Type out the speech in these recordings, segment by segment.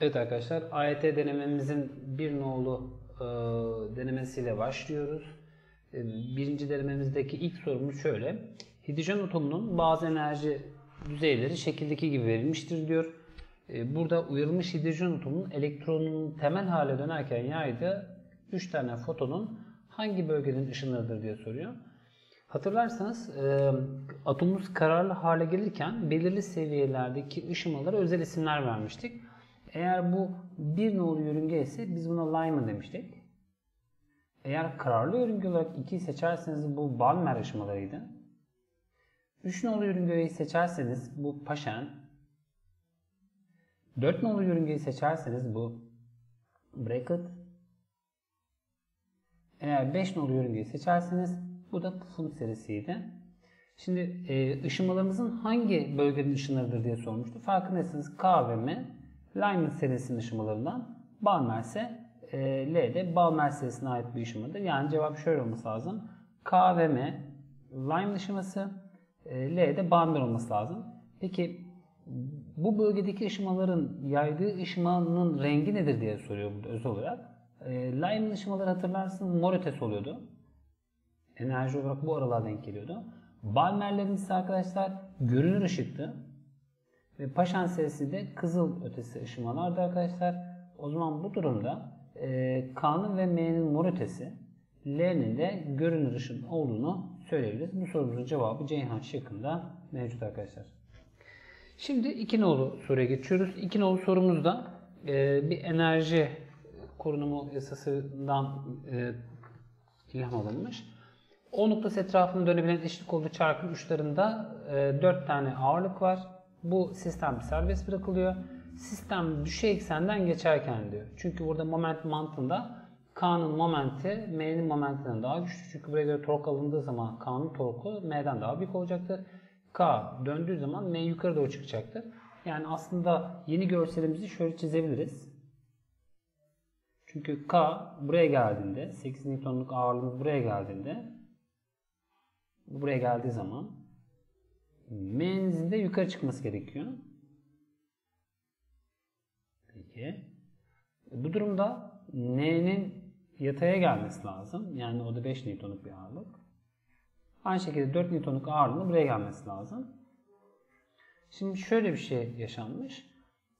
Evet arkadaşlar AYT denememizin bir nolu e, denemesiyle başlıyoruz. E, birinci denememizdeki ilk sorumuz şöyle. Hidrojen atomunun bazı enerji düzeyleri şekildeki gibi verilmiştir diyor. E, burada uyarılmış hidrojen atomunun elektronunun temel hale dönerken yaydığı 3 tane fotonun hangi bölgenin ışınlarıdır diye soruyor. Hatırlarsanız e, atomumuz kararlı hale gelirken belirli seviyelerdeki ışımalara özel isimler vermiştik. Eğer bu bir nolu yörünge ise biz buna Lyman demiştik. Eğer kararlı yörünge olarak 2'yi seçerseniz bu Balmer ışımalarıydı. 3 nolu yörüngeyi seçerseniz bu Paschen. 4 nolu yörüngeyi seçerseniz bu Bracket. Eğer 5 nolu yörüngeyi seçerseniz bu da Pfund serisiydi. Şimdi e, ışımalarımızın hangi bölgenin ışınlarıdır diye sormuştu. Farkındaysanız K ve M Lyman serisinin ışımalarından Balmer ise e, L de Balmer serisine ait bir ışımadır. Yani cevap şöyle olması lazım. K ve M Lyman ışıması, e, L de Balmer olması lazım. Peki bu bölgedeki ışımaların yaydığı ışımanın rengi nedir diye soruyor burada özel olarak. E, Lyman ışımaları hatırlarsınız mor ötesi oluyordu. Enerji olarak bu aralığa denk geliyordu. Balmerlerin ise arkadaşlar görünür ışıktı. Ve Paşan serisi de kızıl ötesi ışımalardı arkadaşlar. O zaman bu durumda e, K'nın ve M'nin mor ötesi, L'nin de görünür ışın olduğunu söyleyebiliriz. Bu sorumuzun cevabı Ceyhan şıkkında mevcut arkadaşlar. Şimdi iki nolu soruya geçiyoruz. İki nolu sorumuzda e, bir enerji korunumu yasasından e, ilham alınmış. O noktası etrafında dönebilen eşlik olduğu çarkın uçlarında e, 4 tane ağırlık var. Bu sistem serbest bırakılıyor. Sistem düşey eksenden geçerken diyor. Çünkü burada moment mantığında K'nın momenti M'nin momentinden daha güçlü. Çünkü buraya göre tork alındığı zaman K'nın torku M'den daha büyük olacaktır. K döndüğü zaman M yukarı doğru çıkacaktır. Yani aslında yeni görselimizi şöyle çizebiliriz. Çünkü K buraya geldiğinde 8 Newton'luk ağırlığımız buraya geldiğinde buraya geldiği zaman M'nizin de yukarı çıkması gerekiyor. Peki. Bu durumda N'nin yataya gelmesi lazım. Yani o da 5 Newton'luk bir ağırlık. Aynı şekilde 4 Newton'luk ağırlığın buraya gelmesi lazım. Şimdi şöyle bir şey yaşanmış.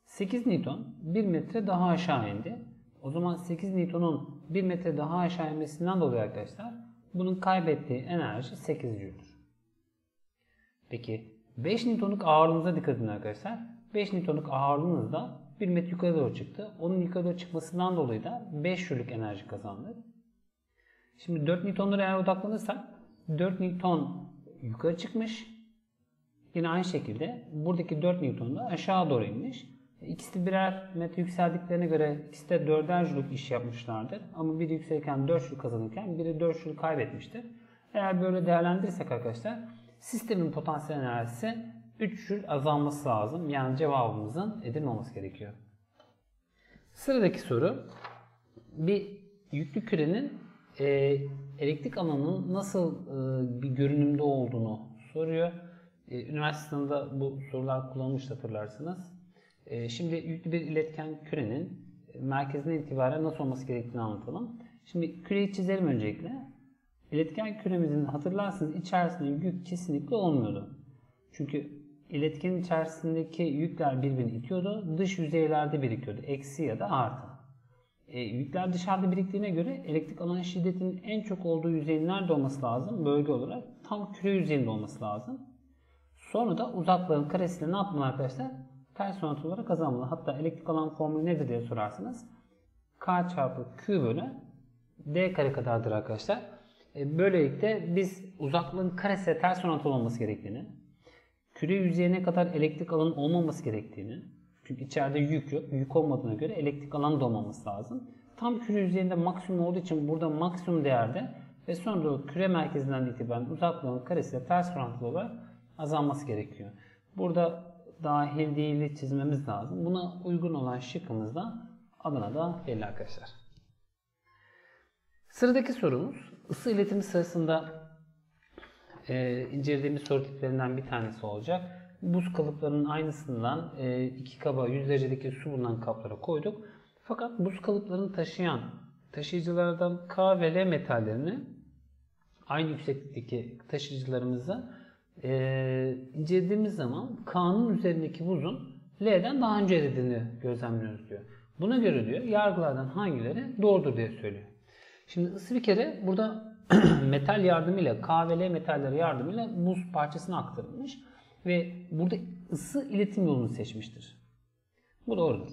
8 Newton 1 metre daha aşağı indi. O zaman 8 Newton'un 1 metre daha aşağı inmesinden dolayı arkadaşlar bunun kaybettiği enerji 8 Joule'dur. Peki 5 Newton'luk ağırlığınıza dikkat edin arkadaşlar. 5 Newton'luk ağırlığınız da 1 metre yukarı doğru çıktı. Onun yukarı doğru çıkmasından dolayı da 5 Joule'lük enerji kazandı. Şimdi 4 Newton'lara eğer odaklanırsak 4 Newton yukarı çıkmış. Yine aynı şekilde buradaki 4 Newton da aşağı doğru inmiş. İkisi de birer metre yükseldiklerine göre ikisi de 4'er Joule'luk iş yapmışlardır. Ama biri yükselirken 4 Joule kazanırken biri 4 Joule kaybetmiştir. Eğer böyle değerlendirirsek arkadaşlar sistemin potansiyel enerjisi 3 Joule azalması lazım. Yani cevabımızın Edirne olması gerekiyor. Sıradaki soru bir yüklü kürenin e, elektrik alanının nasıl e, bir görünümde olduğunu soruyor. E, üniversitede bu sorular kullanılmış hatırlarsınız. E, şimdi yüklü bir iletken kürenin merkezine itibaren nasıl olması gerektiğini anlatalım. Şimdi küreyi çizelim öncelikle. İletken küremizin hatırlarsınız içerisinde yük kesinlikle olmuyordu. Çünkü iletkenin içerisindeki yükler birbirini itiyordu. Dış yüzeylerde birikiyordu. Eksi ya da artı. E, yükler dışarıda biriktiğine göre elektrik alan şiddetinin en çok olduğu yüzeyin nerede olması lazım? Bölge olarak tam küre yüzeyinde olması lazım. Sonra da uzaklığın karesiyle ne yapmalı arkadaşlar? Ters orantı olarak kazanmalı. Hatta elektrik alan formülü nedir diye sorarsınız. K çarpı Q bölü D kare kadardır arkadaşlar. E, böylelikle biz uzaklığın karesiyle ters orantılı olması gerektiğini, küre yüzeyine kadar elektrik alanın olmaması gerektiğini, çünkü içeride yük yok, yük olmadığına göre elektrik alanı da olmaması lazım. Tam küre yüzeyinde maksimum olduğu için burada maksimum değerde ve sonra küre merkezinden itibaren uzaklığın karesiyle ters orantılı olarak azalması gerekiyor. Burada dahil değili çizmemiz lazım. Buna uygun olan şıkkımız da Adana'da belli arkadaşlar. Sıradaki sorumuz ısı iletimi sırasında e, incelediğimiz soru tiplerinden bir tanesi olacak. buz kalıplarının aynısından e, iki kaba 100 derecedeki su bulunan kaplara koyduk. Fakat buz kalıplarını taşıyan taşıyıcılardan K ve L metallerini aynı yükseklikteki taşıyıcılarımızı e, incelediğimiz zaman K'nın üzerindeki buzun L'den daha önce eridiğini gözlemliyoruz diyor. Buna göre diyor yargılardan hangileri doğrudur diye söylüyor. Şimdi ısı bir kere burada metal yardımıyla K ve L metalleri yardımıyla buz parçasına aktarılmış ve burada ısı iletim yolunu seçmiştir. Bu doğrudur.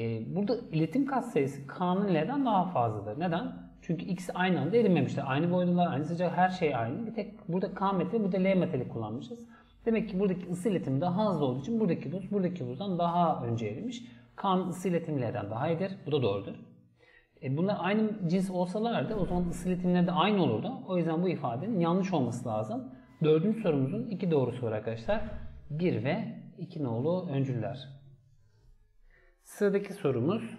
Ee, burada iletim katsayısı K'nın L'den daha fazladır. Neden? Çünkü ikisi aynı anda erimemişler. Aynı boydalar, aynı sıcak, her şey aynı. Bir tek burada K metali, burada L metali kullanmışız. Demek ki buradaki ısı iletimi daha hızlı olduğu için buradaki buz, buradaki buzdan daha önce erimiş. K'nın ısı iletimi L'den daha iyidir. Bu da doğrudur. E bunlar aynı cins olsalardı o zaman ısı de aynı olurdu. O yüzden bu ifadenin yanlış olması lazım. Dördüncü sorumuzun iki doğrusu var arkadaşlar. 1 ve 2 nolu öncüller. Sıradaki sorumuz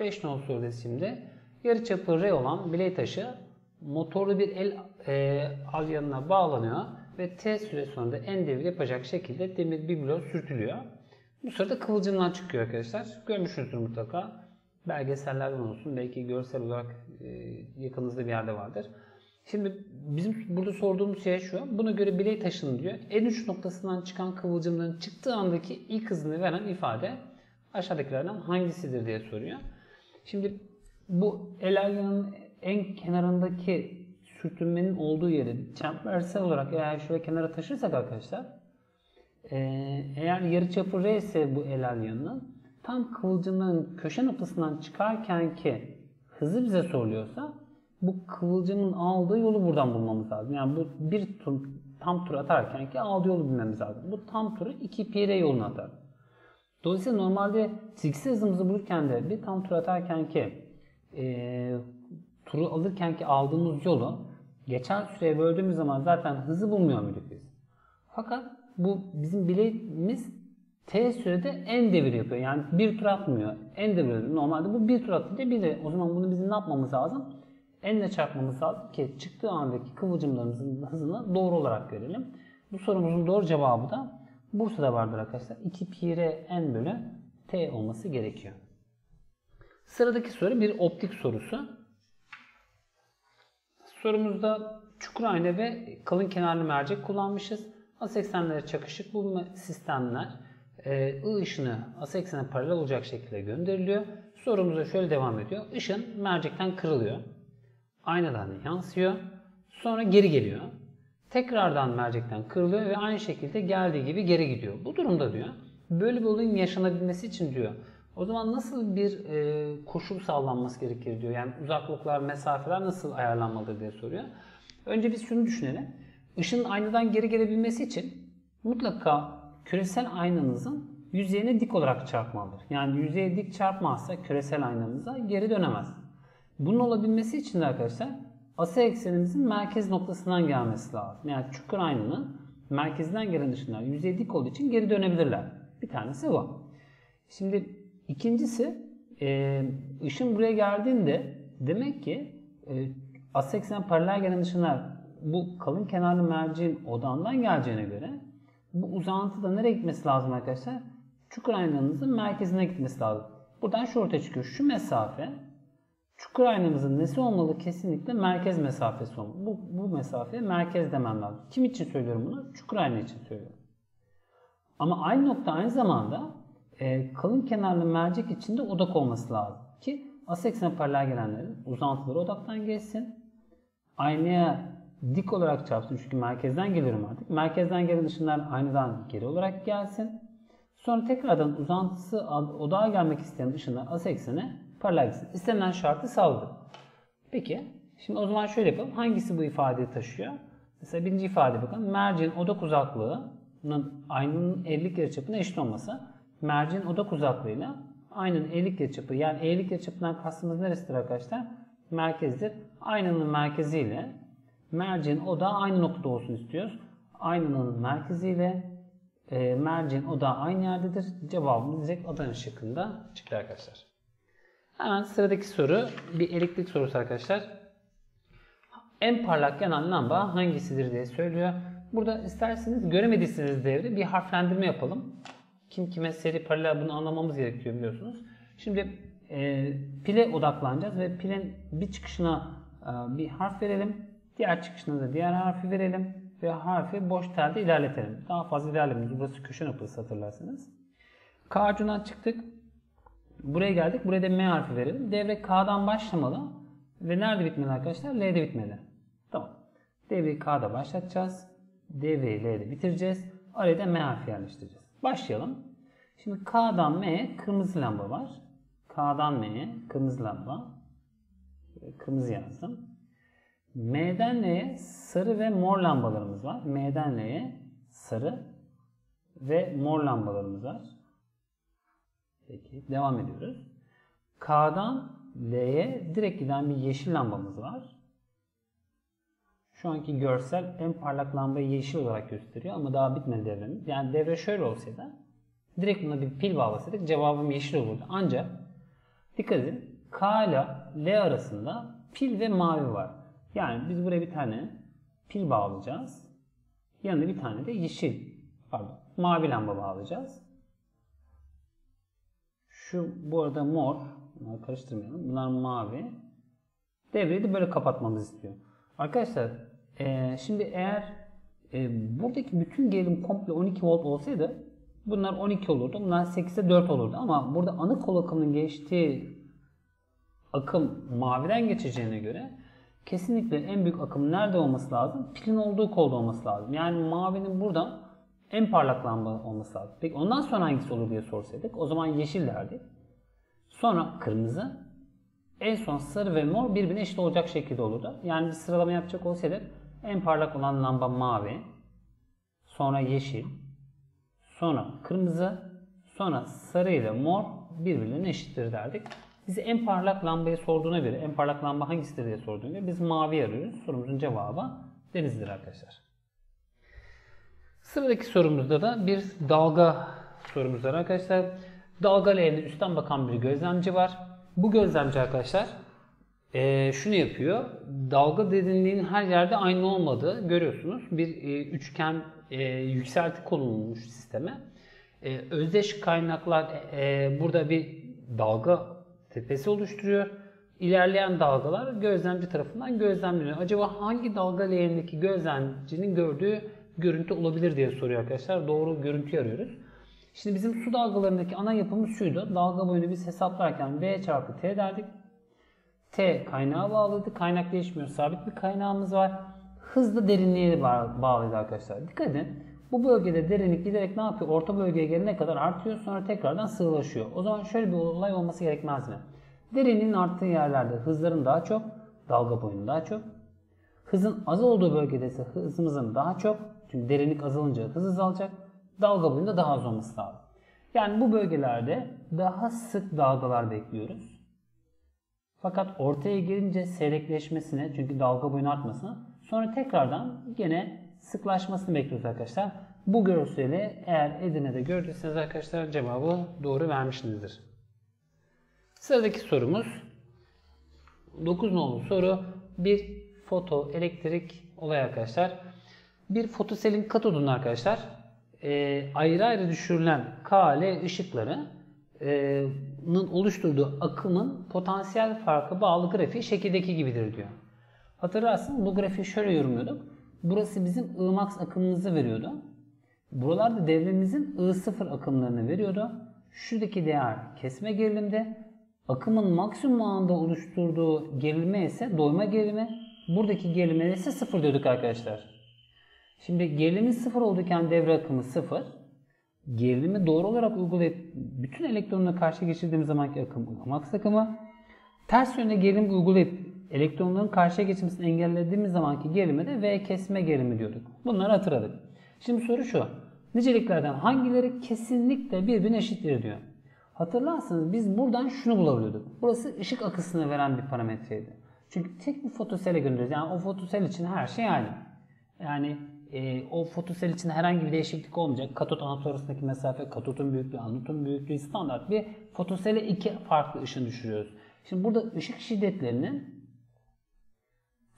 5 nolu sorudayız şimdi. Yarıçapı R olan biley taşı motorlu bir el e, alyanına bağlanıyor ve T süre sonunda en devir yapacak şekilde demir biblo sürtülüyor. Bu sırada kıvılcımlar çıkıyor arkadaşlar. Görmüşsünüzdür mutlaka. Belgesellerden olsun. Belki görsel olarak e, yakınınızda bir yerde vardır. Şimdi bizim burada sorduğumuz şey şu. Buna göre biley taşını diyor. En uç noktasından çıkan kıvılcımların çıktığı andaki ilk hızını veren ifade aşağıdakilerden hangisidir diye soruyor. Şimdi bu el alyanın en kenarındaki sürtünmenin olduğu yeri çembersel olarak eğer şöyle kenara taşırsak arkadaşlar ee, eğer yarıçapı R ise bu el alyanının tam kıvılcımların köşe noktasından çıkarken ki hızı bize soruluyorsa bu kıvılcımın aldığı yolu buradan bulmamız lazım. Yani bu bir tur, tam tur atarken ki aldığı yolu bilmemiz lazım. Bu tam turu 2 pi r yoluna atar. Dolayısıyla normalde çizgisel hızımızı bulurken de bir tam tur atarken ki e, turu alırken ki aldığımız yolu geçen süreye böldüğümüz zaman zaten hızı bulmuyor muyduk biz? Fakat bu bizim bileğimiz T sürede en devir yapıyor. Yani bir tur atmıyor. En devir Normalde bu bir tur atınca bir de o zaman bunu bizim ne yapmamız lazım? N'le çarpmamız lazım ki çıktığı andaki kıvılcımlarımızın hızını doğru olarak görelim. Bu sorumuzun doğru cevabı da Bursa'da vardır arkadaşlar. 2 pi r n bölü t olması gerekiyor. Sıradaki soru bir optik sorusu. Sorumuzda çukur ayna ve kalın kenarlı mercek kullanmışız. As eksenlere çakışık bu sistemler e, I ışını as eksene paralel olacak şekilde gönderiliyor. Sorumuza şöyle devam ediyor. Işın mercekten kırılıyor. Aynadan yansıyor. Sonra geri geliyor. Tekrardan mercekten kırılıyor ve aynı şekilde geldiği gibi geri gidiyor. Bu durumda diyor böyle bir olayın yaşanabilmesi için diyor o zaman nasıl bir e, koşul sağlanması gerekir diyor. Yani uzaklıklar, mesafeler nasıl ayarlanmalıdır diye soruyor. Önce biz şunu düşünelim. Işın aynadan geri gelebilmesi için mutlaka küresel aynanızın yüzeyine dik olarak çarpmalıdır. Yani yüzeye dik çarpmazsa küresel aynamıza geri dönemez. Bunun olabilmesi için de arkadaşlar ası eksenimizin merkez noktasından gelmesi lazım. Yani çukur aynanın merkezden gelen ışınlar yüzeye dik olduğu için geri dönebilirler. Bir tanesi bu. Şimdi ikincisi e, ışın buraya geldiğinde demek ki e, as eksen paralel gelen ışınlar bu kalın kenarlı merceğin odağından geleceğine göre bu uzantıda nereye gitmesi lazım arkadaşlar? Çukur aynanızın merkezine gitmesi lazım. Buradan şu ortaya çıkıyor. Şu mesafe çukur aynamızın nesi olmalı? Kesinlikle merkez mesafesi olmalı. Bu, bu mesafe merkez demem lazım. Kim için söylüyorum bunu? Çukur ayna için söylüyorum. Ama aynı nokta aynı zamanda e, kalın kenarlı mercek içinde odak olması lazım. Ki as eksene paralel gelenlerin uzantıları odaktan geçsin. Aynaya dik olarak çarpsın çünkü merkezden geliyorum artık. Merkezden gelen ışınlar aynadan geri olarak gelsin. Sonra tekrardan uzantısı odağa gelmek isteyen ışınlar as eksene paralel gitsin. İstenilen şartı sağladı. Peki şimdi o zaman şöyle yapalım. Hangisi bu ifadeyi taşıyor? Mesela birinci ifade bakın. Merceğin odak uzaklığının aynanın eğrilik yarıçapına eşit olması. Merceğin odak uzaklığıyla aynanın eğrilik yarıçapı yani eğrilik yarıçapından kastımız neresidir arkadaşlar? Merkezdir. Aynanın merkeziyle merceğin odağı aynı noktada olsun istiyoruz. Aynanın merkeziyle e, merceğin odağı aynı yerdedir. Cevabımız direkt Adana şıkkında çıktı arkadaşlar. Hemen sıradaki soru bir elektrik sorusu arkadaşlar. en parlak yanan lamba hangisidir diye söylüyor. Burada isterseniz göremediyseniz devre bir harflendirme yapalım. Kim kime seri paralel bunu anlamamız gerekiyor biliyorsunuz. Şimdi e, pile odaklanacağız ve pilin bir çıkışına e, bir harf verelim. Diğer çıkışına da diğer harfi verelim ve harfi boş telde ilerletelim. Daha fazla ilerlemiyoruz. Burası köşe noktası hatırlarsanız. K ucundan çıktık. Buraya geldik. Buraya da M harfi verelim. Devre K'dan başlamalı. Ve nerede bitmeli arkadaşlar? L'de bitmeli. Tamam. Devreyi K'da başlatacağız. Devreyi L'de bitireceğiz. Araya da M harfi yerleştireceğiz. Başlayalım. Şimdi K'dan M'ye kırmızı lamba var. K'dan M'ye kırmızı lamba. Kırmızı yazdım. M'den L'ye sarı ve mor lambalarımız var. M'den L'ye sarı ve mor lambalarımız var. Peki devam ediyoruz. K'dan L'ye direkt giden bir yeşil lambamız var. Şu anki görsel en parlak lambayı yeşil olarak gösteriyor ama daha bitmedi devremiz. Yani devre şöyle olsaydı direkt buna bir pil bağlasaydık cevabım yeşil olurdu. Ancak dikkat edin K ile L arasında pil ve mavi var. Yani biz buraya bir tane pil bağlayacağız. Yanına bir tane de yeşil pardon mavi lamba bağlayacağız. Şu bu arada mor. Bunları karıştırmayalım. Bunlar mavi. Devreyi de böyle kapatmamızı istiyor. Arkadaşlar e, şimdi eğer e, buradaki bütün gerilim komple 12 volt olsaydı bunlar 12 olurdu. Bunlar 8'e 4 olurdu. Ama burada ana kol akımının geçtiği akım maviden geçeceğine göre kesinlikle en büyük akım nerede olması lazım? Pilin olduğu kolda olması lazım. Yani mavinin buradan en parlak lamba olması lazım. Peki ondan sonra hangisi olur diye sorsaydık o zaman yeşil derdik. Sonra kırmızı. En son sarı ve mor birbirine eşit olacak şekilde olurdu. Yani bir sıralama yapacak olsaydık en parlak olan lamba mavi. Sonra yeşil. Sonra kırmızı. Sonra sarı ile mor birbirine eşittir derdik. Bize en parlak lambayı sorduğuna göre, en parlak lamba hangisidir diye sorduğuna göre biz mavi arıyoruz. Sorumuzun cevabı denizdir arkadaşlar. Sıradaki sorumuzda da bir dalga sorumuz var arkadaşlar. Dalga leğenine üstten bakan bir gözlemci var. Bu gözlemci arkadaşlar e, şunu yapıyor. Dalga derinliğinin her yerde aynı olmadığı görüyorsunuz. Bir e, üçgen e, yükselti konulmuş sisteme. E, özdeş kaynaklar e, burada bir dalga tepesi oluşturuyor. İlerleyen dalgalar gözlemci tarafından gözlemleniyor. Acaba hangi dalga leğenindeki gözlemcinin gördüğü görüntü olabilir diye soruyor arkadaşlar. Doğru görüntüyü arıyoruz. Şimdi bizim su dalgalarındaki ana yapımız şuydu. Dalga boyunu biz hesaplarken V çarpı T derdik. T kaynağa bağlıydı. Kaynak değişmiyor. Sabit bir kaynağımız var. Hızlı derinliğe bağlıydı arkadaşlar. Dikkat edin. Bu bölgede derinlik giderek ne yapıyor? Orta bölgeye gelene kadar artıyor. Sonra tekrardan sığlaşıyor. O zaman şöyle bir olay olması gerekmez mi? Derinliğin arttığı yerlerde hızların daha çok, dalga boyunun daha çok. Hızın az olduğu bölgede ise hızımızın daha çok. Çünkü derinlik azalınca hız azalacak. Dalga boyunda daha az olması lazım. Yani bu bölgelerde daha sık dalgalar bekliyoruz. Fakat ortaya gelince seyrekleşmesine çünkü dalga boyunun artmasına sonra tekrardan gene sıklaşmasını bekliyoruz arkadaşlar. Bu görseli eğer Edirne'de gördüyseniz arkadaşlar cevabı doğru vermişsinizdir. Sıradaki sorumuz 9 nolu soru bir foto elektrik olay arkadaşlar. Bir fotoselin katodunun arkadaşlar e, ayrı ayrı düşürülen K, L ışıklarının oluşturduğu akımın potansiyel farkı bağlı grafiği şekildeki gibidir diyor. Hatırlarsın bu grafiği şöyle yorumluyorduk. Burası bizim Imax akımımızı veriyordu. Buralarda devremizin I0 akımlarını veriyordu. Şuradaki değer kesme gerilimde. Akımın maksimum anda oluşturduğu gerilme ise doyma gerilimi. Buradaki gerilime ise 0 diyorduk arkadaşlar. Şimdi gerilimi 0 olduğuken devre akımı 0. Gerilimi doğru olarak uygulayıp bütün elektronla karşı geçirdiğimiz zamanki akım max akımı. Ters yönde gerilim uygulayıp elektronların karşıya geçmesini engellediğimiz zamanki gerilime de V kesme gerilimi diyorduk. Bunları hatırladık. Şimdi soru şu. Niceliklerden hangileri kesinlikle birbirine eşittir diyor. Hatırlarsınız biz buradan şunu bulabiliyorduk. Burası ışık akısını veren bir parametreydi. Çünkü tek bir fotosele gönderiyoruz. Yani o fotosel için her şey aynı. Yani e, o fotosel için herhangi bir değişiklik olmayacak. Katot anot arasındaki mesafe, katotun büyüklüğü, anotun büyüklüğü standart bir fotosele iki farklı ışın düşürüyoruz. Şimdi burada ışık şiddetlerinin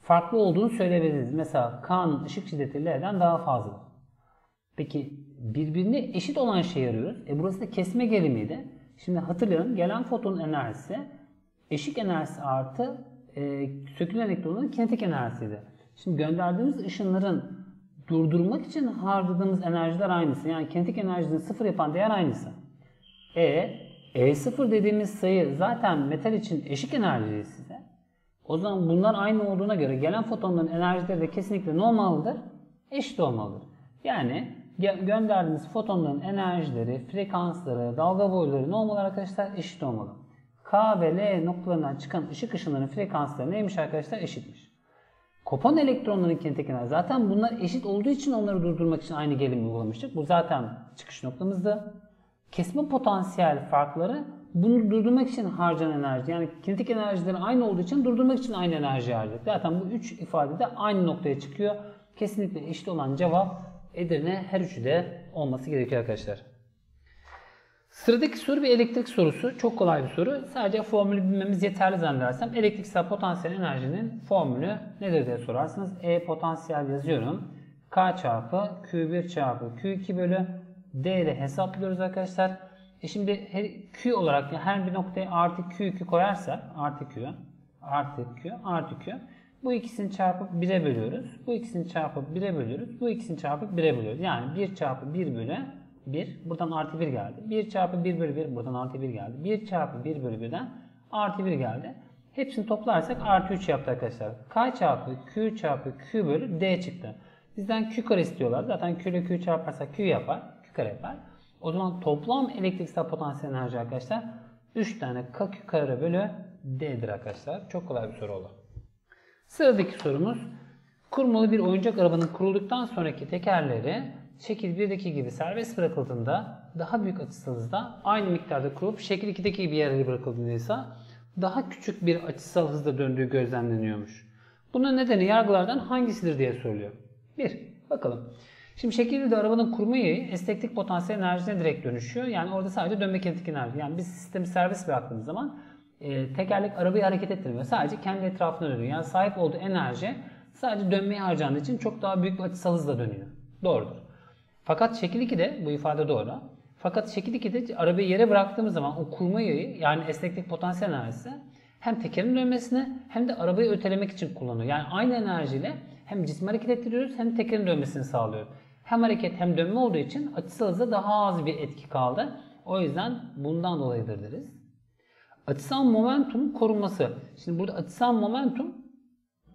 farklı olduğunu söyleyebiliriz. Mesela K'nın ışık şiddeti L'den daha fazla. Peki birbirine eşit olan şeyi arıyoruz. E burası da kesme gerilimiydi. Şimdi hatırlayalım gelen fotonun enerjisi eşik enerjisi artı e, sökülen elektronların kinetik enerjisiydi. Şimdi gönderdiğimiz ışınların durdurmak için harcadığımız enerjiler aynısı. Yani kinetik enerjinin sıfır yapan değer aynısı. E, E0 dediğimiz sayı zaten metal için eşik enerji size. O zaman bunlar aynı olduğuna göre gelen fotonların enerjileri de kesinlikle ne olmalıdır? Eşit olmalıdır. Yani gönderdiğimiz fotonların enerjileri, frekansları, dalga boyları ne olmalı arkadaşlar? Eşit olmalı. K ve L noktalarından çıkan ışık ışınlarının frekansları neymiş arkadaşlar? Eşitmiş. Kopan elektronların kinetik enerji. Zaten bunlar eşit olduğu için onları durdurmak için aynı gerilim uygulamıştık. Bu zaten çıkış noktamızdı. Kesme potansiyel farkları bunu durdurmak için harcanan enerji. Yani kinetik enerjileri aynı olduğu için durdurmak için aynı enerji harcadık. Zaten bu üç ifade de aynı noktaya çıkıyor. Kesinlikle eşit olan cevap Edirne her üçü de olması gerekiyor arkadaşlar. Sıradaki soru bir elektrik sorusu. Çok kolay bir soru. Sadece formülü bilmemiz yeterli zannedersem. Elektriksel potansiyel enerjinin formülü nedir diye sorarsınız. E potansiyel yazıyorum. K çarpı Q1 çarpı Q2 bölü D ile hesaplıyoruz arkadaşlar. E şimdi Q olarak her bir noktaya artı Q2 koyarsak artı Q artı Q artı Q bu ikisini çarpıp 1'e bölüyoruz. Bu ikisini çarpıp 1'e bölüyoruz. Bu ikisini çarpıp 1'e bölüyoruz. Yani 1 çarpı 1 bölü 1. Buradan artı 1 geldi. 1 çarpı 1 bölü 1. Buradan artı 1 geldi. 1 çarpı 1 bölü 1'den artı 1 geldi. Hepsini toplarsak artı 3 yaptı arkadaşlar. K çarpı Q çarpı Q bölü D çıktı. Bizden Q kare istiyorlar. Zaten Q ile Q çarparsak Q yapar. Q kare yapar. O zaman toplam elektriksel potansiyel enerji arkadaşlar 3 tane K Q kare bölü D'dir arkadaşlar. Çok kolay bir soru oldu. Sıradaki sorumuz kurmalı bir oyuncak arabanın kurulduktan sonraki tekerleri şekil 1'deki gibi serbest bırakıldığında daha büyük açısal hızda aynı miktarda kurulup şekil 2'deki gibi yerleri bırakıldığında daha küçük bir açısal hızda döndüğü gözlemleniyormuş. Bunun nedeni yargılardan hangisidir diye soruluyor. 1. Bakalım. Şimdi şekil 1'de arabanın kurma yayı esneklik potansiyel enerjisine direkt dönüşüyor. Yani orada sadece dönme kinetik enerji. Yani biz sistemi serbest bıraktığımız zaman e, tekerlek arabayı hareket ettirmiyor. Sadece kendi etrafına dönüyor. Yani sahip olduğu enerji sadece dönmeye harcandığı için çok daha büyük bir açısal hızla dönüyor. Doğrudur. Fakat şekil 2'de bu ifade doğru. Fakat şekil 2'de arabayı yere bıraktığımız zaman o kurma yayı yani esneklik potansiyel enerjisi hem tekerin dönmesine hem de arabayı ötelemek için kullanıyor. Yani aynı enerjiyle hem cismi hareket ettiriyoruz hem tekerin dönmesini sağlıyoruz. Hem hareket hem dönme olduğu için açısal hızda daha az bir etki kaldı. O yüzden bundan dolayıdır deriz. Açısal momentum korunması. Şimdi burada açısal momentum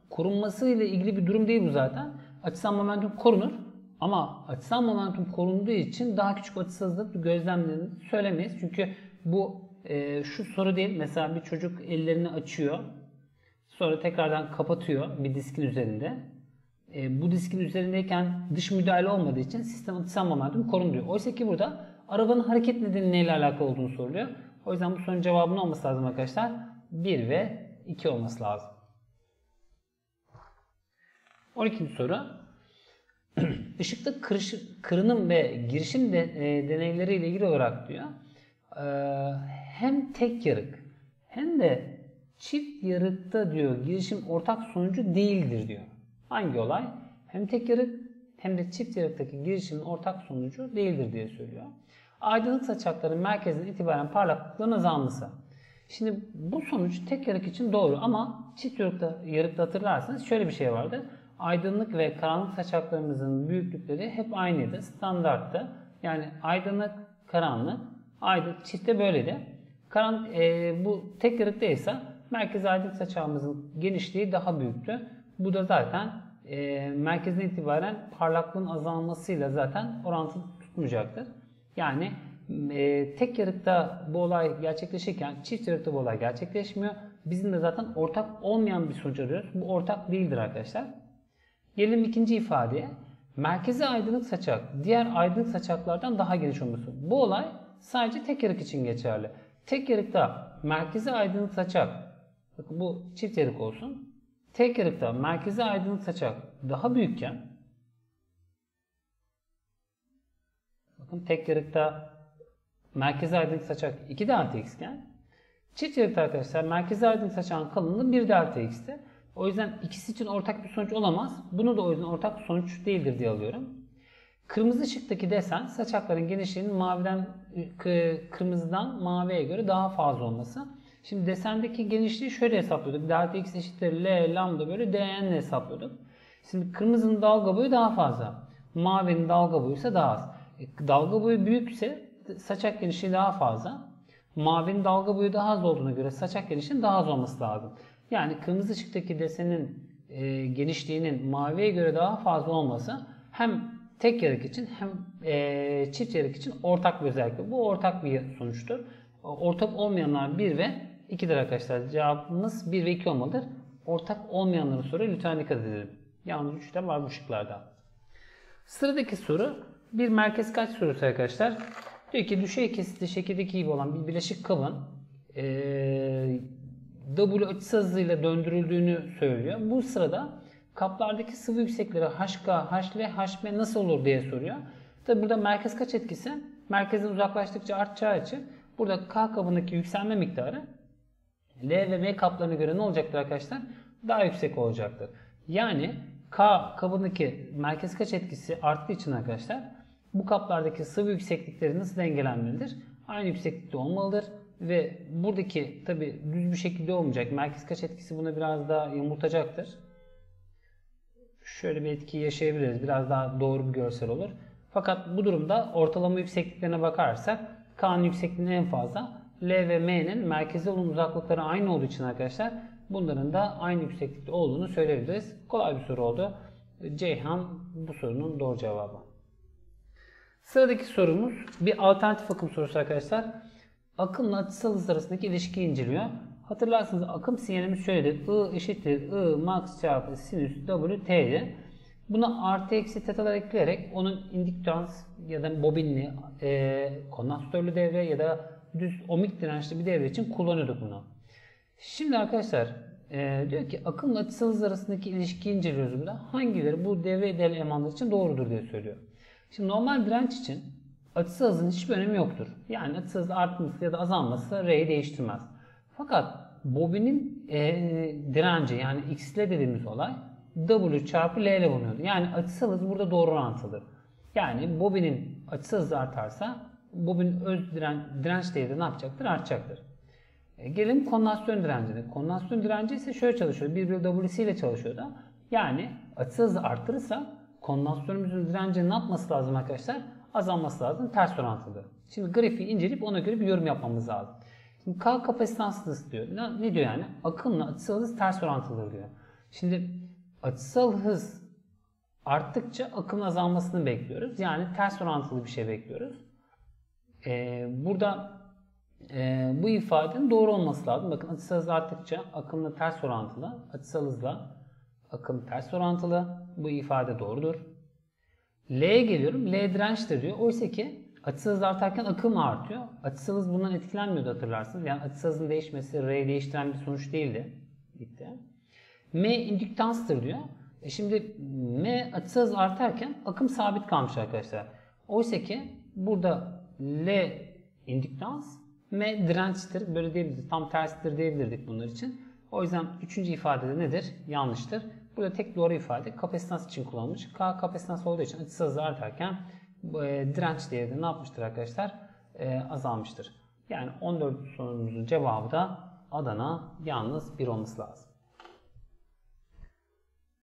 korunması ile ilgili bir durum değil bu zaten. Açısal momentum korunur ama açısal momentum korunduğu için daha küçük açısal hızda gözlemlerini söylemeyiz. Çünkü bu e, şu soru değil. Mesela bir çocuk ellerini açıyor. Sonra tekrardan kapatıyor bir diskin üzerinde. E, bu diskin üzerindeyken dış müdahale olmadığı için sistem açısal momentum korunuyor. Oysa ki burada arabanın hareket nedeni neyle alakalı olduğunu soruluyor. O yüzden bu sorunun cevabının olması lazım arkadaşlar. 1 ve 2 olması lazım. 12. soru. Işıkta kırış, kırınım ve girişim de, e, deneyleri ile ilgili olarak diyor. E, hem tek yarık hem de çift yarıkta diyor girişim ortak sonucu değildir diyor. Hangi olay? Hem tek yarık hem de çift yarıktaki girişimin ortak sonucu değildir diye söylüyor aydınlık saçakların merkezinden itibaren parlaklıkların azalması. Şimdi bu sonuç tek yarık için doğru ama çift yarıkta, yarıkta hatırlarsanız şöyle bir şey vardı. Aydınlık ve karanlık saçaklarımızın büyüklükleri hep aynıydı, standarttı. Yani aydınlık, karanlık, aydınlık çiftte böyleydi. Karanlık, e, bu tek yarıktaysa merkez aydınlık saçağımızın genişliği daha büyüktü. Bu da zaten e, merkezden itibaren parlaklığın azalmasıyla zaten orantılı tutmayacaktır. Yani e, tek yarıkta bu olay gerçekleşirken çift yarıkta bu olay gerçekleşmiyor. Bizim de zaten ortak olmayan bir sonuç arıyoruz. Bu ortak değildir arkadaşlar. Gelelim ikinci ifadeye. Merkezi aydınlık saçak diğer aydınlık saçaklardan daha geniş olması. Bu olay sadece tek yarık için geçerli. Tek yarıkta merkezi aydınlık saçak bu çift yarık olsun. Tek yarıkta merkezi aydınlık saçak daha büyükken Bakın tek yarıkta merkezi aydınlık saçak 2 delta x iken çift yarıkta arkadaşlar merkezi aydınlık saçağın kalınlığı 1 delta x'ti. O yüzden ikisi için ortak bir sonuç olamaz. Bunu da o yüzden ortak sonuç değildir diye alıyorum. Kırmızı ışıktaki desen saçakların genişliğinin maviden kı- kırmızıdan maviye göre daha fazla olması. Şimdi desendeki genişliği şöyle hesaplıyorduk. Delta x eşittir L lambda bölü dn hesaplıyorduk. Şimdi kırmızının dalga boyu daha fazla. Mavinin dalga boyu ise daha az. E, dalga boyu büyükse saçak genişliği daha fazla. Mavinin dalga boyu daha az olduğuna göre saçak genişliğinin daha az olması lazım. Yani kırmızı ışıktaki desenin e, genişliğinin maviye göre daha fazla olması hem tek yarık için hem e, çift yarık için ortak bir özellik. Bu ortak bir sonuçtur. Ortak olmayanlar 1 ve 2'dir arkadaşlar. Cevabımız 1 ve 2 olmalıdır. Ortak olmayanların soru lütfen dikkat edelim. Yalnız 3 de var bu şıklarda. Sıradaki soru bir merkez kaç sorusu arkadaşlar. Diyor ki düşey kesitli şekildeki gibi olan bir bileşik kabın eee W açısı hızıyla döndürüldüğünü söylüyor. Bu sırada kaplardaki sıvı yüksekleri HK, HL, HM nasıl olur diye soruyor. Tabi burada merkez kaç etkisi? Merkezden uzaklaştıkça artacağı için burada K kabındaki yükselme miktarı L ve M kaplarına göre ne olacaktır arkadaşlar? Daha yüksek olacaktır. Yani K kabındaki merkez kaç etkisi arttığı için arkadaşlar bu kaplardaki sıvı yükseklikleri nasıl dengelenmelidir? Aynı yükseklikte olmalıdır. Ve buradaki tabi düz bir şekilde olmayacak. Merkez kaç etkisi buna biraz daha yumurtacaktır. Şöyle bir etki yaşayabiliriz. Biraz daha doğru bir görsel olur. Fakat bu durumda ortalama yüksekliklerine bakarsak K'nın yüksekliğinin en fazla L ve M'nin merkeze olan uzaklıkları aynı olduğu için arkadaşlar bunların da aynı yükseklikte olduğunu söyleyebiliriz. Kolay bir soru oldu. Ceyhan bu sorunun doğru cevabı. Sıradaki sorumuz bir alternatif akım sorusu arkadaşlar. Akımla açısal hız arasındaki ilişkiyi inceliyor. Hatırlarsanız akım sinyalimiz şöyledir. I eşittir I max çarpı sinüs W T'ydi. Buna artı eksi tetalar ekleyerek onun indüktans ya da bobinli, e, kondansatörlü devre ya da düz ohmik dirençli bir devre için kullanıyorduk bunu. Şimdi arkadaşlar e, diyor ki akımla açısal arasındaki ilişkiyi inceliyoruz burada. Hangileri bu devre elemanlar için doğrudur diye söylüyor. Şimdi normal direnç için açısal hızın hiçbir önemi yoktur. Yani açısal artması ya da azalması R'yi değiştirmez. Fakat bobinin e, direnci yani X'le dediğimiz olay W çarpı L ile bulunuyordu. Yani açısal hız burada doğru orantılı. Yani bobinin açısal hızı artarsa bobinin öz diren, direnç değeri ne yapacaktır? Artacaktır. E, gelelim kondansatör direncine. Kondansatör direnci ise şöyle çalışıyor. 1 bölü W'si ile çalışıyordu. Yani açısal hızı arttırırsa kondansatörümüzün direnci ne yapması lazım arkadaşlar? Azalması lazım. Ters orantılı. Şimdi grafiği inceleyip ona göre bir yorum yapmamız lazım. Şimdi K kapasitans diyor. Ne, ne diyor yani? Akımla açısal hız ters orantılıdır diyor. Şimdi açısal hız arttıkça akımın azalmasını bekliyoruz. Yani ters orantılı bir şey bekliyoruz. Ee, burada e, bu ifadenin doğru olması lazım. Bakın açısal hız arttıkça akımla ters orantılı. Açısal hızla akım ters orantılı. Bu ifade doğrudur. L'ye geliyorum. L dirençtir diyor. Oysa ki açısal hız artarken akım artıyor. Açısal hız bundan etkilenmiyordu hatırlarsınız. Yani açısal hızın değişmesi R'yi değiştiren bir sonuç değildi. Gitti. M indüktanstır diyor. E şimdi M açısal hız artarken akım sabit kalmış arkadaşlar. Oysa ki burada L indüktans, M dirençtir. Böyle diyebiliriz. Tam tersidir diyebilirdik bunlar için. O yüzden üçüncü ifade de nedir? Yanlıştır. Burada tek doğru ifade kapasitans için kullanılmış. K kapasitans olduğu için açısal hızı artarken e, direnç değeri de ne yapmıştır arkadaşlar? E, azalmıştır. Yani 14 sorumuzun cevabı da Adana yalnız 1 olması lazım.